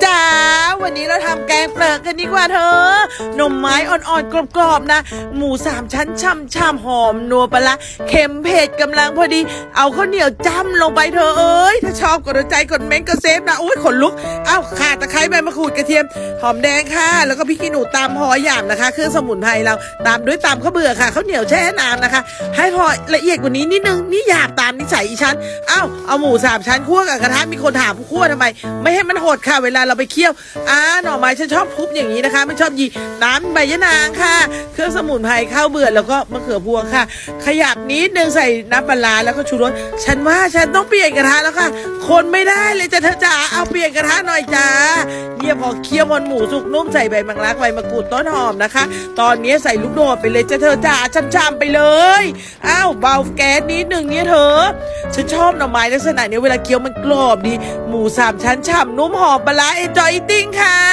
จ้า วันนี้เราทำแกงเปลือกกันดีกว่าเธอหน่มไม้อ่อนๆกรอบๆนะ หมูสามชั้นช่ำๆหอมนัวปลาเค็มเผ็ดกำลังพอดี เอาข้าวเหนียวจ้ำลงไปเธอเอ้ยถ้าชอบกดใจกดเม้นต์ก็เซฟนะโอ้ยขนลุกเอ้าข่าตะไคร้ใบมะกรูดกระเทียม หอมแดงค่ะ แล้วก็พริกขี้หนูตามหอหยาบนะคะ เครื่องสมุนไพรเราตามด้วยตามข้าวเบื่อค่ะข้าวเหนียวแช่น้ำนะคะ ให้พอละเอียดกว่านี้นิดนึงนี่หยาบตามนิสัยอีฉันเอ้าเอาหมูสามชั้นคั่วกับกระทะมีคนถามคั่วทำไม ไม่ให้มันหดค่ะ เวลาเราไปเคี่ยวอ่าหน่อไม้ฉันชอบทุบอย่างนี้นะคะ ไม่ชอบยีน้ำใบยะนางค่ะ เครื่องสมุนไพรข้าวเบื่อแล้วก็มะเขือพวงค่ะ ขยับนิดนึงใส่น้ำปลาแล้วก็ชูรสฉันว่าฉันต้องเปลี่ยนกระทะแล้วค่ะ คนไม่ได้เลยจ้ะเธอจ๋าเอาเปลี่ยนกระทะหน่อยจ้าเนี่ยพอเคี่ยวมันหมูสุกนุ่มใส่ใบมังลักใบมะกรูดต้นหอมนะคะ ตอนนี้ใส่ลูกโดดไปเลยจ้ะเธอจ๋าช่ำๆไปเลยอ้าวเบาแก๊สนิดนึงเนี่ยเธอ ฉันชอบหน่อไม้ลักษณะเนี้ยเวลาเคี้ยวมันกรอบดี หมูสามชั้นฉ่ำนุ่มหอมปลาร้าเอนจอยติ้งค่ะค่ะ